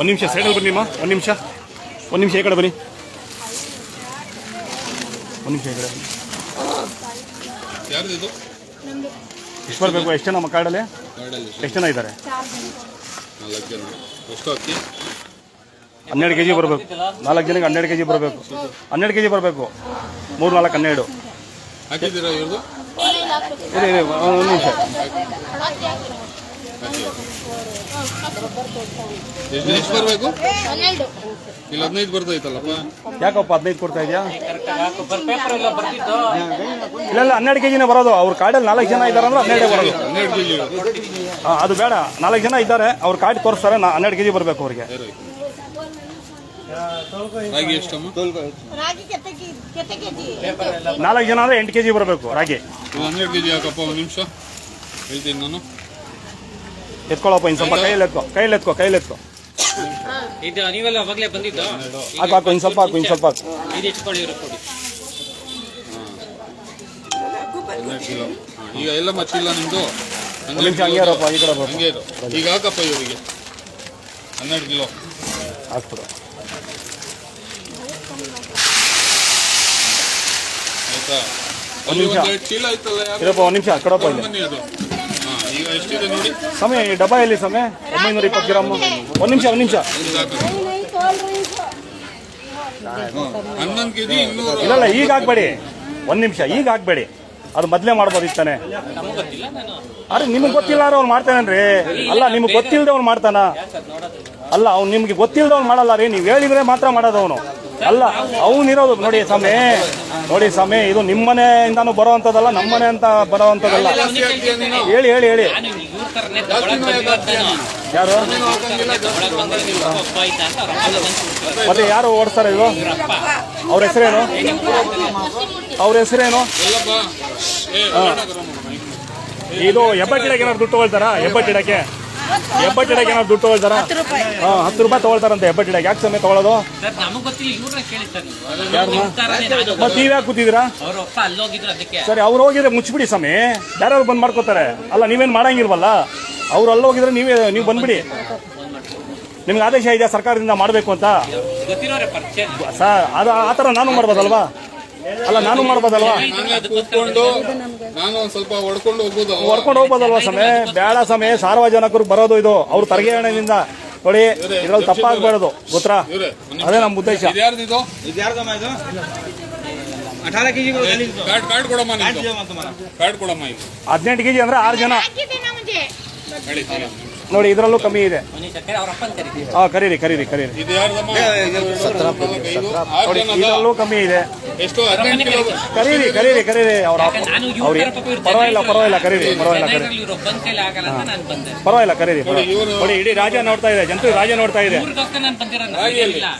ಒಂದು ನಿಮಿಷ ಸೈಡಲ್ಲಿ ಬನ್ನಿ ಅಮ್ಮ. ಒಂದು ನಿಮಿಷ. ಒಂದು ನಿಮಿಷ ಈ ಕಡೆ ಬನ್ನಿ. ಒಂದು ನಿಮಿಷ ಈ ಕಡೆ ಬನ್ನಿ. ಎಷ್ಟು ಬರಬೇಕು? ಎಷ್ಟು ಜನ ನಮ್ಮ ಕಾರ್ಡಲ್ಲಿ ಎಷ್ಟು ಜನ ಇದ್ದಾರೆ? ಹನ್ನೆರಡು ಕೆ ಜಿ ಬರಬೇಕು. ನಾಲ್ಕು ಜನಕ್ಕೆ ಹನ್ನೆರಡು ಕೆ ಜಿ ಬರಬೇಕು. ಹನ್ನೆರಡು ಕೆ ಜಿ ಬರಬೇಕು. ಮೂರು ನಾಲ್ಕು ಹನ್ನೆರಡು. ಒಂದು ನಿಮಿಷ. ಎಷ್ಟು ಎಷ್ಟು ಬರಬೇಕು? ಹನ್ನೆರಡು. ಇಲ್ಲಿ ಹದಿನೈದು ಬರ್ತೈತಲ್ಲಪ್ಪ ಯಾಕಪ್ಪ ಹದಿನೈದು ಕೊಡ್ತಾ ಇದೆಯಾ? ಇಲ್ಲ ಇಲ್ಲ ಹನ್ನೆರಡು ಕೆ ಜಿನೇ ಬರೋದು. ಅವ್ರ ಕಾರ್ಡಲ್ಲಿ ನಾಲ್ಕು ಜನ ಇದ್ದಾರೆ ಅಂದ್ರೆ ಹನ್ನೆರಡೇ ಬರೋದು. ಹನ್ನೆರಡು ಕೆಜಿ ಅದು ಬೇಡ. ನಾಲ್ಕು ಜನ ಇದ್ದಾರೆ ಅವ್ರ ಕಾರ್ಡ್ ತೋರಿಸ್ತಾರೆ ನಾ ಹನ್ನೆರಡು ಕೆ ಜಿ ಬರಬೇಕು ಅವ್ರಿಗೆ. ರಾಗಿ ಎಷ್ಟಮ್ಮ? ಕೆಜಿ ನಾಲ್ಕು ಜನ ಅಂದ್ರೆ ಎಂಟು ಕೆ ಜಿ ಬರಬೇಕು ರಾಗಿ. ಹನ್ನೆರಡು ಕೆ ಜಿ ಹಾಕಪ್ಪ ಒಂದು ನಿಮಿಷ. ಹೇಳ್ತೀನಿ ನಾನು. ಎತ್ಕೊಳ್ಳಪ್ಪ ಇನ್ ಸ್ವಲ್ಪ ಕೈಯಲ್ಲಿ ಎತ್ಕೊ ಕೈಯಲ್ಲಿ ಎತ್ಕೊ ಕೈಯಲ್ಲಿ ಎತ್ಕೊ. ಇದು ನೀವೆಲ್ಲ ಅವಾಗಲೇ ಬಂದಿದ್ದು? ಹಾಕು ಹಾಕು ಇನ್ ಸ್ವಲ್ಪ ಹಾಕು ಇನ್ ಸ್ವಲ್ಪ ಹಾಕು. ಇದು ಇಟ್ಕೊಳ್ಳಿ ಕೊಡಿ. ಈಗ ಎಲ್ಲ ಮಚ್ಚಿಲ್ಲ ನಿಮ್ಮದು ಒಂದು ನಿಮಿಷ ಹಂಗೆ ಇರಪ್ಪ ಈ ಕಡೆ ಬರಪ್ಪ ಹಂಗೆ ಇರು ಈಗ ಹಾಕಪ್ಪ ಇವರಿಗೆ. ಹನ್ನೆರಡು ಕಿಲೋ. ಹಾಕ್ಬಿಡು. ಆಯ್ತಾ? ಒಂದ್ ನಿಮಿಷ. ಒಂದು ಎರಡು ಚೀಲ ಆಯ್ತಲ್ಲ ಯಾರು? ಇರಪ್ಪ ಒಂದ್ ನಿಮಿಷ. ಕಡಪ್ಪ ಇಲ್ಲಿ. ಬನ್ನಿ ಅದು ಹಾ ಈಗ ಎಷ್ಟಿದೆ ನೋಡಿ ಸಮಯ ಈ ಡಬ್ಬ ಎಲ್ಲಿ ಸಮಯ? ಒಂಬೈನೂರ ಇಪ್ಪತ್ತು ಗ್ರಾಮ್. ಒಂದು ನಿಮಿಷ ಒಂದು ನಿಮಿಷ. ಇಲ್ಲ ಈಗ ಹಾಕ್ಬೇಡಿ. ಒಂದು ನಿಮಿಷ ಈಗ ಹಾಕ್ಬೇಡಿ. ಅದು ಮೊದಲೇ ಮಾಡ್ಬೋದಿತ್ತಾನೆ ಅರೆ ನಿಮ್ಗೆ ಗೊತ್ತಿಲ್ಲ ಅವ್ನು ಮಾಡ್ತಾನೇನ್ರಿ ಅಲ್ಲ ನಿಮ್ಗೆ ಗೊತ್ತಿಲ್ಲದೆ ಅವ್ನು ಮಾಡ್ತಾನ? ಅಲ್ಲ ಅವ್ನು ನಿಮ್ಗೆ ಗೊತ್ತಿಲ್ಲದೆ ಅವ್ನು ಮಾಡಲ್ಲ ರೀ. ನೀವು ಹೇಳಿದ್ರೆ ಮಾತ್ರ ಮಾಡೋದು ಅವನು. ಅಲ್ಲ, ಅವನಿರೋದು ನೋಡಿ ಸ್ವಾಮಿ. ನೋಡಿ ಸ್ವಾಮಿ, ಇದು ನಿಮ್ಮನೆಯಿಂದಾನು ಬರೋ ಅಂಥದ್ದಲ್ಲ ನಮ್ಮನೆ ಅಂತ ಬರೋ ಅಂಥದ್ದಲ್ಲ ಜಾಸ್ತಿ ಹಾಕ್ತೀಯ ನೀನು ಹೇಳಿ ಹೇಳಿ ಹೇಳಿ. ಯಾರು? ಮತ್ತೆ ಯಾರು ಓಡಿಸ್ತಾರೆ ಇದು ಅವ್ರ ಹೆಸರೇನು? ಅವ್ರ ಹೆಸರೇನು? ಇದು ಹೆಬ್ಬಟ್ಟಿಡಕ್ಕೆ ಏನಾದ್ರು ದುಡ್ಡು ತಗೊಳ್ತಾರಾ? ಹೆಬ್ಬಟ್ಟಿಡಕ್ಕೆ? ಹೆಬ್ಬಟ್ಟಿಡಕ್ಕೆ ಏನಾದ್ರು ದುಡ್ಡು ತಗೊಳ್ತಾರ? ಹಾಂ ಹತ್ತು ರೂಪಾಯಿ ತಗೊಳ್ತಾರಂತೆ ಹೆಬ್ಬಟ್ಟಿಡಕ್ಕೆ ಯಾಕೆ ಸಮಯ ತಗೊಳ್ಳೋದು. ಮತ್ತೆ ನೀವ್ ಯಾಕೆ ಕೂತಿದ್ದೀರಾ ಸರಿ ಅವ್ರು ಹೋಗಿದ್ರೆ ಮುಚ್ಚಿಬಿಡಿ ಸಮಯ ಬೇರೆಯವ್ರು ಬಂದ್ ಮಾಡ್ಕೋತಾರೆ. ಅಲ್ಲ ನೀವೇನು ಮಾಡಂಗಿರ್ವಲ್ಲ ಅವ್ರು ಅಲ್ಲ ಹೋಗಿದ್ರೆ ನೀವೇ ನೀವು ಬಂದ್ಬಿಡಿ. ನಿಮ್ಗೆ ಆದೇಶ ಇದೆಯಾ? ಸರ್ಕಾರದಿಂದ ಮಾಡಬೇಕು ಅಂತ? ಗೊತ್ತಿರೋರೆ ಪರಿಚಯ. ಸರ್ ಅದು ಆ ಥರ ನಾನು ಮಾಡ್ಬೋದಲ್ವಾ? ಅಲ್ಲ ನಾನು ಮಾಡ್ಬೋದಲ್ವಾ? ನಾನು ಸ್ವಲ್ಪ ಹೊಡ್ಕೊಂಡು ಹೋಗ್ಬೋದಲ್ವಾ ಸಮಯ ಬೇಡ ಸಮಯ ಸಾರ್ವಜನಿಕರು ಬರೋದು ಇದು ಅವ್ರ ತರಗೆ ಹಣದಿಂದ ನೋಡಿ ಇದ್ರಲ್ಲಿ ತಪ್ಪಾಗ್ಬಾರದು ಗೊತ್ತ ಅದೇ ನಮ್ಮ ಉದ್ದೇಶ ಹದಿನೆಂಟು ಕೆಜಿ ಅಂದ್ರೆ ಆರು ಜನ ಹೇಳಿ ನೋಡಿ, ಇದರಲ್ಲೂ ಕಮ್ಮಿ ಇದೆ. ಹಾಂ ಅವ್ರ ಕರೀರಿ ಕರೀರಿ ಕರೀರಿ. ನೋಡಿ, ಇದರಲ್ಲೂ ಕಮ್ಮಿ ಇದೆ. ಕರೀರಿ ಕರೀರಿ ಕರೀರಿ. ಅವ್ರ ಇವ್ರ ಪರವಾಗಿಲ್ಲ ಪರವಾಗಿಲ್ಲ, ಕರೀರಿ ಪರವಾಗಿಲ್ಲ ಕರೀರಿ. ಪರವಾಗಿಲ್ಲ, ಕರೀರಿ ನೋಡಿ, ಇಡೀ ರಾಜ ನೋಡ್ತಾ ಇದೆ. ಜನತೆ ರಾಜ ನೋಡ್ತಾ ಇದೆ.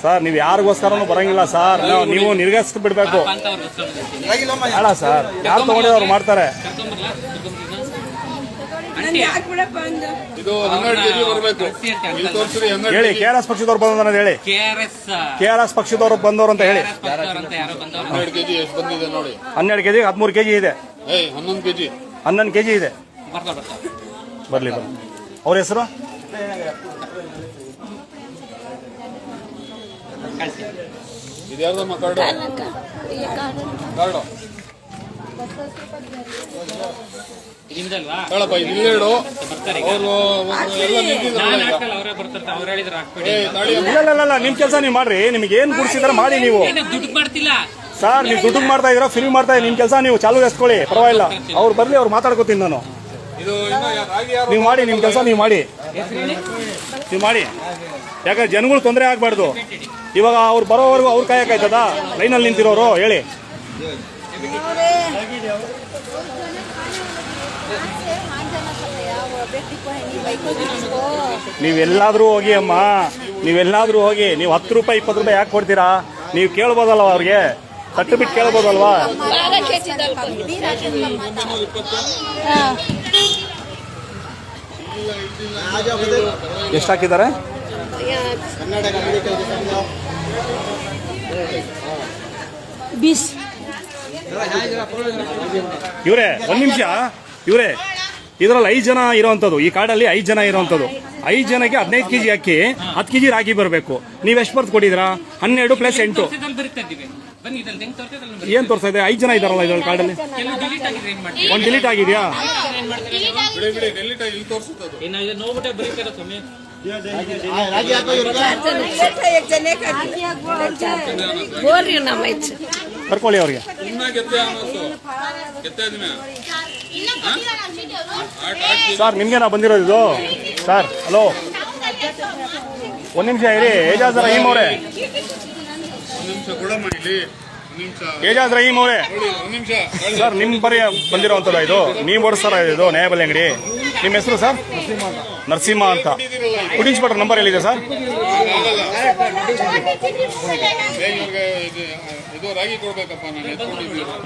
ಸರ್, ನೀವು ಯಾರಿಗೋಸ್ಕರನೂ ಬರಂಗಿಲ್ಲ, ಸರ್. ನಾವು ನಿರ್ಗಸ್ ಬಿಡ್ಬೇಕು. ಅಲ್ಲ ಸರ್. ಯಾರು ತಗೊಂಡಿದ್ರು ಅವ್ರು ಮಾಡ್ತಾರೆ. ಇದು ಹನ್ನೆರಡು ಕೆಜಿ ಬರಬೇಕು. ಇಲ್ಲಿ ತೋರಿಸ್ರಿ ಹನ್ನೆರಡು ಹೇಳಿ ಕೆ ಆರ್ ಎಸ್ ಪಕ್ಷದವ್ರು ಅಂತ ಹೇಳಿ. K R S. K R S ಪಕ್ಷದವ್ರು ಬಂದವರು ಅಂತ ಹೇಳಿ. ಅಂತ ಯಾರೋ ಬಂದವರು. ಹನ್ನೆರಡು ಕೆಜಿ ಎಷ್ಟು ಬಂದಿದೆ ನೋಡಿ. ಹನ್ನೆರಡು ಕೆಜಿ ಹದಿಮೂರು ಕೆಜಿ ಇದೆ. ಏಯ್ ಹನ್ನೊಂದು ಕೆಜಿ. ಹನ್ನೊಂದು ಕೆಜಿ ಇದೆ. ಬರ್ತಾ ಬರ್ತಾ. ಬರ್ಲಿ ಬರ್ಲಿ. ಅವ್ರ ಹೆಸರು? ಕಳಿಸಿ. ಇದು ಯಾರ್ದಮ್ಮ ಕಾರ್ಡು? ಹೇಳಪ್ಪ ಇದು ಇಲ್ಲೇಡು ಬರ್ತಾರೆ ಅವರು ಎಲ್ಲ ನಿಂತಿದ್ರಲ್ಲ ನಾನು ಹಾಕಲ್ಲ ಅವರೇ ಬರ್ತಾರೆ ಅವ್ರು ಹೇಳಿದ್ರು ಹಾಕ್ಬೇಡಿ ಇಲ್ಲ ಇಲ್ಲ ಇಲ್ಲ, ಇಲ್ಲ ನಿಮ್ ಕೆಲಸ ನೀವು ಮಾಡ್ರಿ ನಿಮ್ಗೆ ಏನ್ ಕುಡಿಸಿದಾರೆ ಮಾಡಿ ನೀವು ಏನು ದುಡ್ಡು ಮಾಡ್ತಿಲ್ಲ ಸರ್ ನೀವು ದುಡ್ಡು ಮಾಡ್ತಾ ಇದೀರಾ ಫ್ರೀ ಮಾಡ್ತಾ ಇದೀರ ನಿಮ್ ಕೆಲಸ ನೀವು ಚಾಲು ಎಸ್ಕೊಳ್ಳಿ ಪರವಾಗಿಲ್ಲ ಅವ್ರು ಬರ್ಲಿ ಅವ್ರು ಮಾತಾಡ್ಕೋತೀನಿ ನಾನು ಇದು ಇನ್ನು ಯಾರು ನೀವು ಮಾಡಿ ನಿಮ್ ಕೆಲಸ ನೀವು ಮಾಡಿ ನೀವು ಮಾಡಿ ಯಾಕಂದ್ರೆ ಜನಗಳು ತೊಂದರೆ ಆಗ್ಬಾರ್ದು ಇವಾಗ ಅವ್ರು ಬರೋವರೆಗೂ ಅವ್ರು ಕಾಯಕ್ಕಾಯ್ತದ ಲೈನಲ್ಲಿ ನಿಂತಿರೋರು ಹೇಳಿ ನೀವೆಲ್ಲಾದ್ರೂ ಹೋಗಿ ಅಮ್ಮ ನೀವೆಲ್ಲಾದರೂ ಹೋಗಿ ನೀವು ಹತ್ತು ರೂಪಾಯಿ ಇಪ್ಪತ್ತು ರೂಪಾಯಿ ಯಾಕೆ ಕೊಡ್ತೀರಾ? ನೀವು ಕೇಳ್ಬೋದಲ್ವ ಅವ್ರಿಗೆ? ತಟ್ಟು ಬಿಟ್ಟು ಕೇಳ್ಬೋದಲ್ವಾ? ಎಷ್ಟು ಹಾಕಿದ್ದಾರೆ ಇವರೇ ಒಂದ್ ನಿಮಿಷ ಇವರೇ. ಇದರಲ್ಲಿ ಐದು ಜನ ಇರೋವಂಥದ್ದು ಈ ಕಾಡಲ್ಲಿ ಐದು ಜನ ಇರೋವಂಥದ್ದು ಐದು ಜನಕ್ಕೆ ಹದಿನೈದು ಕೆಜಿ ಅಕ್ಕಿ ಹತ್ತು ಕೆಜಿ ರಾಗಿ ಬರಬೇಕು. ನೀವು ಎಷ್ಟು ಬರ್ತು ಕೊಟ್ಟಿದ್ದೀರಾ? ಹನ್ನೆರಡು ಪ್ಲಸ್ ಎಂಟು. ಏನ್ ತೋರಿಸ್ತಾ ಇದೆ? ಐದು ಜನ ಇದಾರಲ್ಲ ಇದರಲ್ಲಿ ಕಾಡಲ್ಲಿ? ಕೆಲವು ಡಿಲೀಟ್ ಆಗಿದೆ ಏನ್ ಮಾಡ್ತೀವಿ ಒಂದು ಡಿಲೀಟ್ ಆಗಿದೆಯಾ ಬಿಡಿ ಕರ್ಕೊಳ್ಳಿ ಅವ್ರಿಗೆ. ಸರ್ ನಿಮ್ಗೇನಾ ಬಂದಿರೋದು ಇದು. Sir hello. ಒಂದು ನಿಮಿಷ ಇರಿ. ಏಜಾಜ್ ರಹೀಮ್ ಅವರೇ. ಏಜಾಜ್ ಈ ಮೋರೆ ಸರ್ ನಿಮ್ ಬರೀ ಬಂದಿರೋ ಇದು. ನೀವು ಓಡಿಸ್ತಾರ ಇದು ನ್ಯಾಯಬಲ್ ಅಂಗಡಿ. ನಿಮ್ಮ ಹೆಸರು ಸರ್? ನರಸಿಂಹ ಅಂತ. ಕುಡಿಸ್ಬಿಟ್ರೆ ನಂಬರ್ ಎಲ್ಲಿದೆ ಸರ್?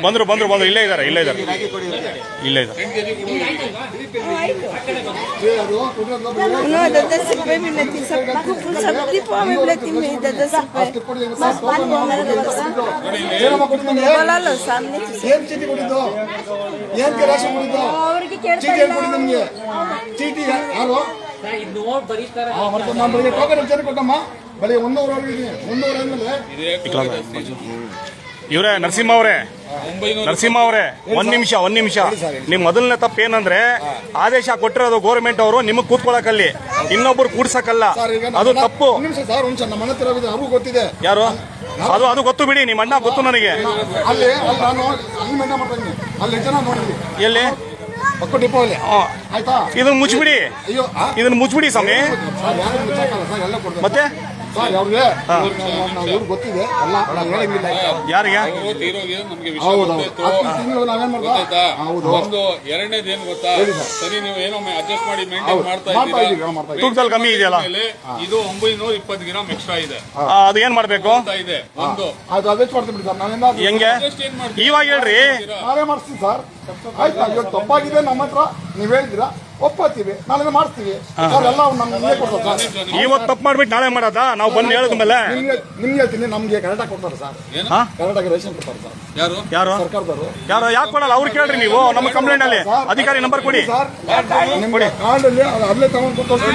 ಬಂದ್ರು ಬಂದ್ರು ಬಂದ್ರು ಇಲ್ಲೇ ಇದ್ದಾರೆ ಇಲ್ಲೇ ಇದ್ದಾರೆ. ಇಲ್ಲೇ ಇದ್ದಾರೆ. ಏನ್ ಚೀಟಿ ಅವ್ರಿಗೆ ಯಾರು? ನಾನು ಬೆಳಿಗ್ಗೆ ಟೋಕನ್ ಕೊಟ್ಟಮ್ಮ. ಬೆಳಿಗ್ಗೆ ಒಂದೂವರೆ ಆದ್ಮೇಲೆ ಇವರೇ ನರಸಿಂಹ ಅವರೇ. ನರಸಿಂಹ ಅವರೇ ಒಂದ್ ನಿಮಿಷ ಒಂದ್ ನಿಮಿಷ. ನಿಮ್ ಮೊದಲನೇ ತಪ್ಪು ಏನಂದ್ರೆ ಆದೇಶ ಕೊಟ್ಟಿರೋದು ಗೌರ್ಮೆಂಟ್ ಅವರು ನಿಮಗ್ ಕೂತ್ಕೊಳಕಲ್ಲಿ ಇನ್ನೊಬ್ರು ಕೂಡ್ಸಕಲ್ಲ. ಅದು ತಪ್ಪು. ಅವ್ರಿಗೂ ಗೊತ್ತಿದೆ. ಯಾರು? ಅದು ಅದು ಗೊತ್ತು ಬಿಡಿ ನಿಮ್ಮ ಅಣ್ಣ ಗೊತ್ತು ನನಗೆ. ಅಲ್ಲಿ ಎಲ್ಲಿ? ಪಕ್ಕ ಡಿಪೋ ಅಲ್ಲಿ ಆ, ಆಯ್ತಾ? ಇದನ್ನ ಮುಚ್ಚಿಬಿಡಿ ಅಯ್ಯೋ ಆ? ಇದನ್ನ ಮುಚ್ಚಿಬಿಡಿ ಸ್ವಾಮಿ. ಸರ್ ಯಾರು ಮುಚ್ಚಾಕಲ್ಲ ಸರ್ ಎಲ್ಲ ಕೊಡ್ಬೇಕು ಮತ್ತೆ? ಸರ್ ಅವ್ರಿಗೆ ಇವ್ರಿಗೆ ಗೊತ್ತಿದೆ. ಎಲ್ಲ ನಾವು ಹೇಳಂಗಿಲ್ಲ ಯಾರಿಗೆ ಅವರು ತೀರೋಗಿ ನಮ್ಗೆ ವಿಷಯ ಹೌದು ಹೌದು. ಗೊತ್ತಾಯ್ತು ಹತ್ತು ತಿಂಗಳು ನಾವೇನ್ ಮಾಡ್ತಾ ಗೊತ್ತಾಯ್ತಾ? ಹೌದು. ಒಂದು ಎರಡನೇದು ಏನು ಗೊತ್ತಾ? ಸರಿ. ನೀವು ಏನೋ ಅಡ್ಜಸ್ಟ್ ಮಾಡಿ ಮೇಂಟೈನ್ ಹೌದು. ಮಾಡ್ತಾ ಮಾಡ್ತಾ ಇದ್ದೀರಾ? ಮಾಡ್ತಾ ಇದೀವಿ. ತೂಕದಲ್ಲಿ ಕಮ್ಮಿ ಇದೆಯಲ್ಲ? ಇದು ಒಂಬೈನೂರ ಇಪ್ಪತ್ತು ಗ್ರಾಮ್ ಎಕ್ಸ್ಟ್ರಾ ಇದೆ. ಆ, ಅದು ಏನ್ ಮಾಡ್ಬೇಕು? ಅಂತ ಇದೆ? ಒಂದು. ಆಯ್ತು ಅದೇ ಮಾಡ್ತೀವಿ ಬಿಡಿ ಸರ್. ನಾವೇನಾದ್ರು ಹೆಂಗೆ? ಅಡ್ಜಸ್ಟ್ ಏನ್ ಮಾಡ್ತೀವಿ ಇವಾಗ ಹೇಳ್ರಿ. ನಾವೇ ಮಾಡಿಸ್ತೀವಿ ಸರ್. ಆಯ್ತಾ ಇವತ್ತು ತಪ್ಪಾಗಿದೆ ನಮ್ಮ ಹತ್ರ ನೀವ್ ಹೇಳಿದಿರಾ ಒಪ್ಪತ್ತೀವಿ ನಾಳೆ ಮಾಡಿಸ್ತೀವಿ. ನಿಮ್ಗೆ ಕೊಡ್ತಾರೆ ಸರ್ ಇವತ್ತು ತಪ್ಪು ಮಾಡ್ಬಿಟ್ಟು ನಾಳೆ ಮಾಡೋದ? ನಾವು ಬಂದು ಹೇಳಿದ ಮೇಲೆ? ನಿಮ್ಗೆ ನಿಮ್ಗೆ ಹೇಳ್ತೀನಿ ನಮ್ಗೆ ಕರೆಕ್ಟಾಗಿ ಕೊಡ್ತಾರೆ ಸರ್ ಕರೆಕ್ಟಾಗಿ ರೇಷನ್ ಕೊಡ್ತಾರೆ ಸರ್ ಯಾರು? ಯಾರು? ಸರ್ಕಾರದವರು. ಯಾರು? ಯಾಕೆ ಕೊಡಲ್ಲ? ಅವ್ರು ಕೇಳ್ರಿ ನೀವು. ನಮ್ಮ ಕಂಪ್ಲೇಂಟ್ ಅಲ್ಲಿ. ಅಧಿಕಾರಿ ನಂಬರ್ ಕೊಡಿ. ಸರ್ ನಿಮ್ಗೆ ಕಾರ್ಡಲ್ಲಿ ಅಲ್ಲೇ ತಗೊಂಡು ಕೊಟ್ಟು ಒಂದ್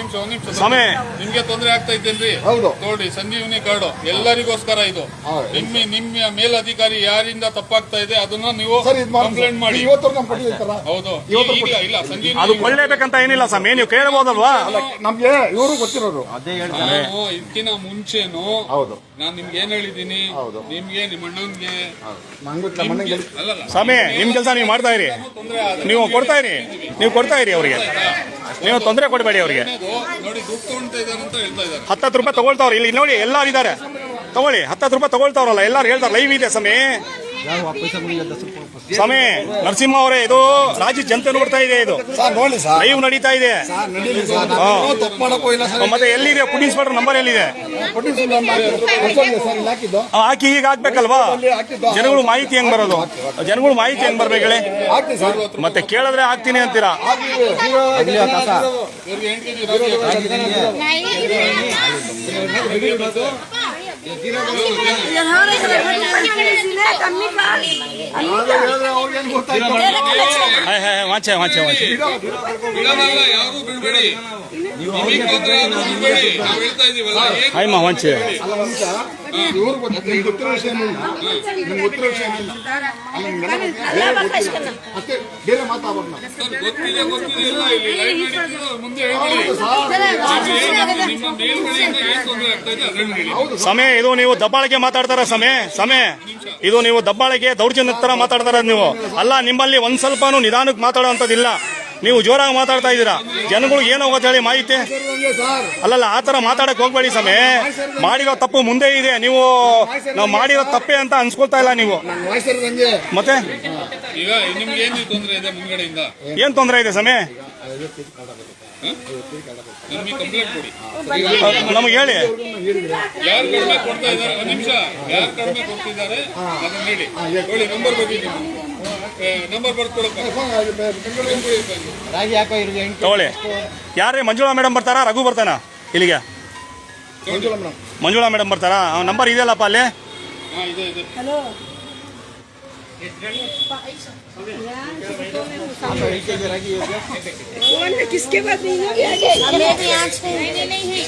ನಿಮಿಷ ಒಂದು ನಿಮಿಷ ಸಮಯ ನಿಮ್ಗೆ ತೊಂದರೆ ಆಗ್ತಾ ಇದ್ದೇನ್ರಿ? ಹೌದು. ನೋಡಿ ಸಂಜೀವಿನಿ ಕಾರ್ಡ್. ಎಲ್ಲರಿಗೋಸ್ಕರ ಇದು. ನಿಮ್ಮ ನಿಮ್ಮ ಮೇಲಧಿಕಾರಿ ಯಾರಿಂದ ತಪ್ಪಾಗ್ತಾ ಇದೆ ಅದನ್ನ ನೀವು ಸರ್ ಇದು ಕಂಪ್ಲೇಂಟ್ ಮಾಡಿ. ಇವತ್ತು ನಮ್ಗೆ ಕೊಟ್ಟಿರ್ತಾರ ಹೌದು. ಇವತ್ತು ಇಲ್ಲ ಇಲ್ಲ ಸಂಜೀವನಿ ಅದು ಕೊಳ್ಳೇಬೇಕಂತ ಏನಿಲ್ಲ ಸ್ವಾಮಿ ನೀವು ಕೇಳಬಹುದಲ್ವಾ ನಮ್ಗೆ ಇವರು ಗೊತ್ತಿರೋರು. ನಾನು ಇದಕ್ಕಿಂತ ಮುಂಚೆನು ಹೌದು. ನಾನ್ ನಿಮ್ಗೆ ಏನ್ ಹೇಳಿದೀನಿ ಹೌದು. ನಿಮ್ಗೆ ನಿಮ್ಮ ಅಣ್ಣನ್ಗೆ ನಂಗೆ ನಮ್ಮ ಮನೆಗೆ ಅಲ್ಲಲ್ಲ. ಸ್ವಾಮಿ ನಿಮ್ ಕೆಲಸ ನೀವು ಮಾಡ್ತಾ ಇರಿ. ತೊಂದರೆ ಆದ್ರೆ ನೀವು ಕೊಡ್ತಾ ಇರಿ. ನೀವು ಕೊಡ್ತಾ ಇರಿ ಅವರಿಗೆ. ನೀವು ತೊಂದರೆ ಕೊಡಬೇಡಿ ಅವರಿಗೆ. ಅದು ನೋಡಿ ದುಡ್ಡು ತಗೊಂತಾ ಇದಾರೆ ಅಂತ ಹೇಳ್ತಾ ಇದಾರೆ ಹತ್ತತ್ತು ರೂಪಾಯಿ ತಗೊಳ್ತಾವ್ರೆ. ಇಲ್ಲಿ ನೋಡಿ ಎಲ್ಲಾರು ಇದ್ದಾರೆ. ತಗೊಳ್ಳಿ ಹತ್ತತ್ತು ರೂಪಾಯಿ ತಗೊಳ್ತಾವ್ರಲ್ಲ ಎಲ್ಲಾರು ಹೇಳ್ತಾರೆ ಲೈವ್ ಇದೆ ಸ್ವಾಮಿ. ಸ್ವಾಮಿ ನರಸಿಂಹ ಅವರೇ ಇದು ರಾಜ್ಯ ಜನತೆ ನೋಡ್ತಾ ಇದೆ ಇದು. ಸರ್ ನೋಡಿ ಸರ್. ಲೈವ್ ನಡೀತಾ ಇದೆ. ಸರ್ ನಡೀಲಿ ಸರ್. ಹಾ. ತಪ್ಪು ಮಾಡಕ್ಕೂ ಇಲ್ಲ ಮತ್ತೆ ಎಲ್ಲಿದೆ? ಪುಡಿ ಪೇಟರ್ ನಂಬರ್ ಎಲ್ಲಿದೆ? ಹಾಕಿ ಈಗ ಹಾಕ್ಬೇಕಲ್ವಾ? ಜನಗಳು ಮಾಹಿತಿ ಹೆಂಗ್ ಬರೋದು? ಜನಗಳು ಮಾಹಿತಿ ಹೆಂಗ್ ಬರ್ಬೇಕು ಹೇಳಿ ಮತ್ತೆ ಕೇಳಿದ್ರೆ ಹಾಕ್ತೀನಿ ಅಂತೀರಾ? ವಾಂಚೆ ವಾಂಚೆ ವಾಂಚೆ ಯಾರು ಬಿಡ್ಬೇಡಿ ಹಾಯ್ ಮಾ ಇವ್ರು ಗೊತ್ತ ನಿಮ್ಗೆ ಗೊತ್ತಿರೋ ವಿಷಯ ಏನಿಲ್ಲ. ನಿಮ್ಗೆ ಗೊತ್ತಿರೋ ವಿಷಯ ಏನಿಲ್ಲ. ಅಲ್ಲ ನಿಮ್ಗೆಲ್ಲ ಗೊತ್ತಿಲ್ಲ. ಅಷ್ಟೇ ಬೇರೆ ಮಾತಾಡ್ಬೋದು ನಾವು. ಸರ್, ಗೊತ್ತಿದೆ ಗೊತ್ತಿದೆ ಇಲ್ಲ ಇಲ್ಲಿ ಲೈವ್ ನಡೀತಿದೆ ಮುಂದೆ ಹೇಳ್ಬೇಡಿ. ನಿಮ್ಗೆ ನಿಮ್ಮ ಮೇಲ್ಗಡೆಯಿಂದ ಏನ್ ತೊಂದರೆ ಆಗ್ತಾ ಇದೆ? ಅದನ್ನ ಹೇಳಿ. ಸಮಯ ಇದು ನೀವು ದಬ್ಬಾಳಿಕೆ ಮಾತಾಡ್ತಾರ ಸಮಯ ಸಮಯ. ಇದು ನೀವು ದಬ್ಬಾಳಿಕೆ ದೌರ್ಜನ್ಯ ತರ ಮಾತಾಡ್ತಾರ ನೀವು. ಅಲ್ಲ ನಿಮ್ಮಲ್ಲಿ ಒಂದ್ ಸ್ವಲ್ಪನೂ ನಿಧಾನಕ್ಕೆ ಮಾತಾಡೋಂಥದ್ದಿಲ್ಲ. ನೀವು ಜೋರಾಗಿ ಮಾತಾಡ್ತಾ ಇದ್ದೀರಾ? ಜನಗಳು ಏನೋ ಗೊತ್ತ ಹೇಳಿ ಮಾಹಿತಿ? ಅಲ್ಲಲ್ಲ ಆ ತರ ಮಾತಾಡಕ್ಕೆ ಹೋಗ್ಬೇಡಿ ಸಮಯ ಮಾಡಿರೋ ತಪ್ಪು ಮುಂದೆ ಇದೆ. ನೀವು ನಾವು ಮಾಡಿರೋ ತಪ್ಪೇ ಅಂತ ಅನ್ಸ್ಕೊಳ್ತಾ ಇಲ್ಲ ನೀವು. ಮತ್ತೆ? ಏನ್ ತೊಂದರೆ ಇದೆ ಸಮೇ ಏನ್ ತೊಂದರೆ ಇದೆ ಸಮಯ ನಿಮ್ಗೆ ಹೇಳಿ. ಯಾರು ಕಡಿಮೆ ಕೊಡ್ತಾ ಇದ್ದಾರೆ? ಒಂದ್ ನಿಮಿಷ. ಯಾರು ಕಡಿಮೆ ಕೊಡ್ತಿದ್ದಾರೆ? ಅದನ್ನ ಹೇಳಿ. ಹೇಳಿ. ನಂಬರ್ ಬಗ್ಗೆ ನಂಬರ್ ಬರ್ಕೊಡಪ್ಪ. ತಗೊಳ್ಳಿ. ಯಾರೇ ಮಂಜುಳಾ ಮೇಡಮ್ ಬರ್ತಾರಾ? ರಘು ಬರ್ತಾನ ಇಲ್ಲಿಗೆ? ಮಂಜುಳಾ ಮೇಡಮ್ ಮಂಜುಳಾ ಮೇಡಮ್ ಬರ್ತಾರಾ? ನಂಬರ್ ಇದೆಯಲ್ಲಪ್ಪ ಅಲ್ಲಿ? किसके पास नहीं नहीं नहीं नहीं है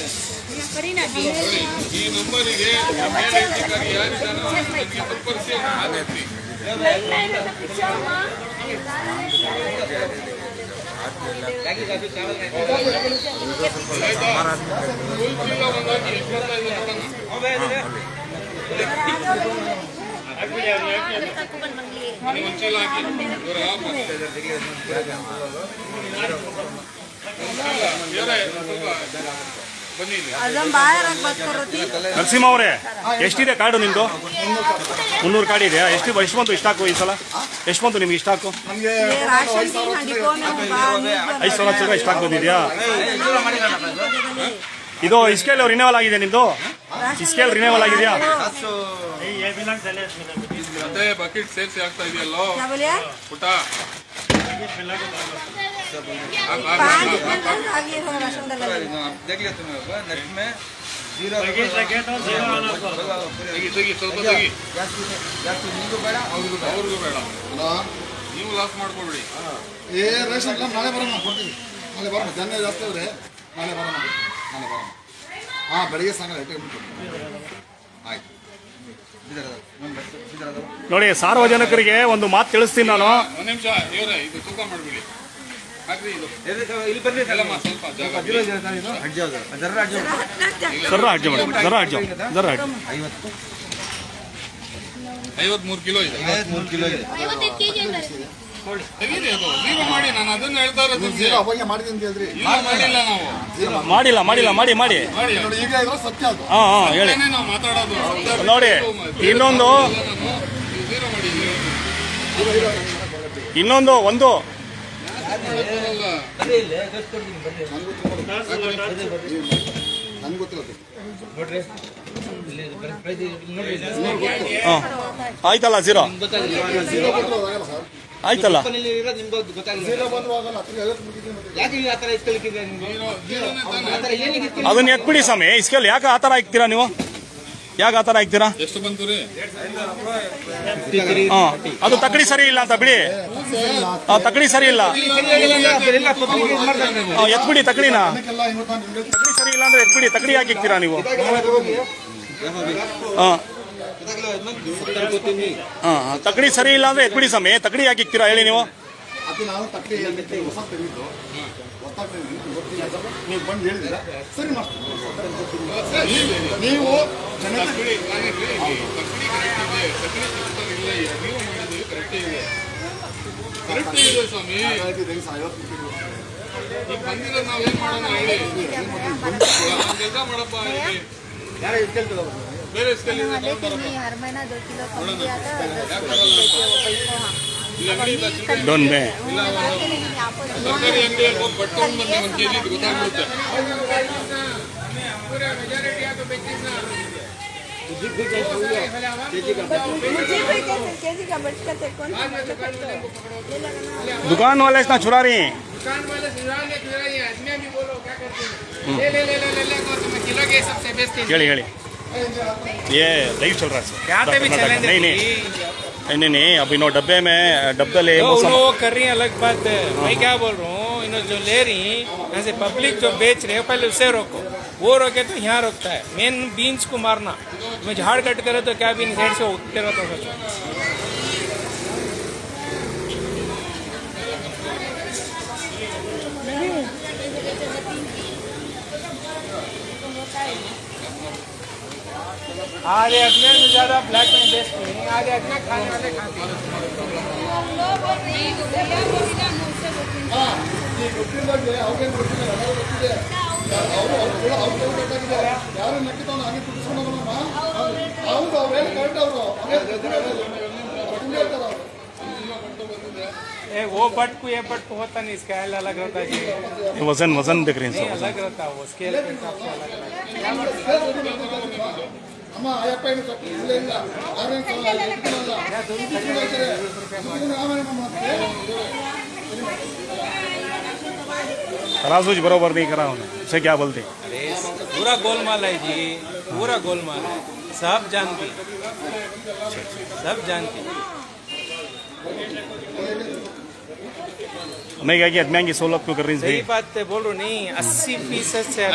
जी नंबर ही है यार जाना से आ गए थे नहीं नहीं ನರಸಿಂಹ ಅವರೇ ಎಷ್ಟಿದೆ ಕಾರ್ಡು ನಿಮ್ದು? ಮುನ್ನೂರು ಕಾರ್ಡ್ ಇದೆಯಾ? ಎಷ್ಟು ಎಷ್ಟು ಬಂತು ಇಷ್ಟ ಹಾಕು ಈ ಸಲ? ಎಷ್ಟು ಬಂತು ನಿಮ್ಗೆ ಇಷ್ಟ ಹಾಕು? ಐದು ಸಾವಿರ ಚಿಲ್ಲರೆ ಇಷ್ಟ ಹಾಕ್ ಬಂದಿದ್ಯಾ ಇದು ಇಸ್ಕೇಲ್ ರಿನೇವಲ್ ಆಗಿದೆ ನಿಮ್ದು? ಇಸ್ಕೇಲ್ ರಿನೇವಲ್ ಆಗಿದೆಯಾ? ಮತ್ತೆ ಬಕೆಟ್ ಸೇರಿಸಿ ಆಗ್ತಾ ಇದೆಯಲ್ಲೋ? ಪುಟ. ಅವ್ರಿಗೂ ಬೇಡ. ನೀವು ಲಾಸ್ ಮಾಡ್ಕೊಳ್ಬಿಡಿ ಏ ರೇಷನ್ ನಾಳೆ ಬರೋಣ ಕೊಡ್ತೀವಿ ನಾಳೆ ಬರೋಣ ಜನ ಜಾಸ್ತಿ ಅವ್ರೆ ನಾಳೆ ಬರೋಣ ನಾಳೆ ಬರೋಣ. ಹಾಂ ಬೆಳಿಗ್ಗೆ ಸಾಯಂಕಾಲ ಬಿಟ್ಟು ಆಯ್ತು. ನೋಡಿ ಸಾರ್ವಜನಿಕರಿಗೆ ಒಂದು ಮಾತು ತಿಳಿಸ್ತೀನಿ ನಾನು. ಒಂದು ನಿಮಿಷ ಇವರೇ ಇದು ತೂಕ ಮಾಡ್ಬಿಡಿ. ಹಾಕ್ರಿ ಇದು. ಜರ ಜರ ಜರ ಐವತ್ಮೂರು ಕಿಲೋ ಇದೆ. ತೆಗೀರಿ ಅದು. ನೀವು ಮಾಡಿ ನಾನು ಅದನ್ನ ಹೇಳ್ತಾ ಇರೋದು ಅವಾಗ ಅಂತ ಹೇಳ್ರಿ ಇಲ್ಲ ಮಾಡಿಲ್ಲ ನಾವು. ಮಾಡಿಲ್ಲ ಮಾಡಿಲ್ಲ ಮಾಡಿ ಮಾಡಿ. ಮಾಡಿ. ನೋಡಿ ಈಗ ಇರೋ ಸತ್ಯ ಅದು. ಹಾಂ ಹಾಂ ಹೇಳಿ. ಅದನ್ನೇ ನಾವು ಮಾತಾಡೋದು. ಸತ್ಯ ನೋಡಿ ಇನ್ನೊಂದು ಮಾಡಿ. ಇನ್ನೊಂದು ಒಂದು. ನನ್ಗೆ ಗೊತ್ತಿಲ್ಲ ಆಯ್ತಲ್ಲ ಜೀರೋ. ಸರ್ ಆಯ್ತಲ್ಲ? ಅದನ್ನ ಎತ್ಬಿಡಿ ಸ್ವಾಮಿ. ಇಸ್ಕೇಲ್ ಯಾಕೆ ಆ ಥರ ಹಾಕ್ತೀರಾ ನೀವು? ಯಾಕೆ ಆ ಥರ ಹಾಕ್ತೀರಾ? ಹಾಂ. ಅದು ತಕಡಿ ಸರಿ ಇಲ್ಲ ಅಂತ ಬಿಡಿ. ಆ, ತಕಡಿ ಸರಿ ಇಲ್ಲ. ಹಾಂ ಎತ್ಬಿಡಿ ತಕಡಿನ. ಎಲ್ಲ ಇವತ್ತು ನಾನು ನಿಮ್ಗೆ ತಕಡಿ ಸರಿ ಇಲ್ಲ ಅಂದ್ರೆ ಎತ್ಬಿಡಿ. ತಕಡಿ ಯಾಕೆ ಇಕ್ತೀರಾ ನೀವು? ಹಾಂ. ಹಾಂ ತಕಡಿ ಸರಿ ಇಲ್ಲ ಅಂದ್ರೆ ಎತ್ಬಿಡಿ ಸ್ವಾಮಿ. ತಕಡಿ ಯಾಕೆ ಇಕ್ತೀರಾ? ಹೇಳಿ ನೀವು. ಅದು ನಾನು ಹೊಸ ತೆಗೆದು. ನೀವು ಬಂದು ಸರಿ ನೀವು ಜನತೆ ಬಂದಿರೋದು ನಾವೇನ್ ಮಾಡೋಣ ಹೇಳಿ? ಕೆಲಸ ಮಾಡಪ್ಪ ಯಾರು ಬೇರೆ ಸ್ಕೇಲ್ ಇದೆ ತಗೊಂಡ್ ಬರಪ್ಪ. हर महीना दो किलो ನೋಡೋಣ. ಯಾಕ್ ಬರಲ್ಲ ಅಂತ. ಇಲ್ಲಿ ಅಂಗಡಿ ಇಲ್ಲ ಚಿಲ್ಲರೆ ಡೋನ್ ಮೇ ತರಕಾರಿ ಅಂಗಡಿಯಲ್ಲಿ ಹೋಗಿ ಬಟ್ ತಗೊಂಡ್ ಬಂದೆ ಒಂದು ಕೆಜಿ ಇದು ಗೊತ್ತಾಗ್ಬಿಡುತ್ತೆ मुझे भी कैसे केजी का बटका थे कौन सा बटका तो दुकान वाले इतना चुरा रही हैं दुकान वाले सुना ले सुना ये इसमें भी बोलो क्या करते हैं ले ले ले ले ले ले को तुम्हें किलो के हिसाब से बेचते हैं ಹೇಳಿ ಹೇಳಿ ये लाइव चल रहा है सर। यहाँ भी नहीं नहीं। नहीं नहीं नहीं अभी नो डब्बे में डब्बे ले तो वो उन कर रही है अलग बात है। मैं क्या बोल रहा हूँ इन्होंने जो ले रही यहाँ से पब्लिक जो बेच रहे हैं पहले उसे रोको। वो रोके तो यहाँ रोकता है। मेन बीन्स को मारना। मैं झाड़ कट करे तो क्या बीन साइड से उठते रहता हूँ आर्य अग्नि से ज़्यादा ब्लैक में बेस्ट नहीं आर्य अग्नि खाने वाले खाते वो बट को ये बट होता नहीं स्केल अलग रहता है। वज़न वज़न देख रहे हैं अलग रहता है वो स्केल के हिसाब से अलग राजूज बराबर नहीं करा उन्होंने उसे क्या बोलते? अरे पूरा गोलमाल है जी। पूरा गोलमाल है। सब जानते सब जानते नहीं क्या कि अदम्यांगी सोलह क्यों कर रही है? सही बात बोल रहा नहीं। अस्सी फ़ीसद से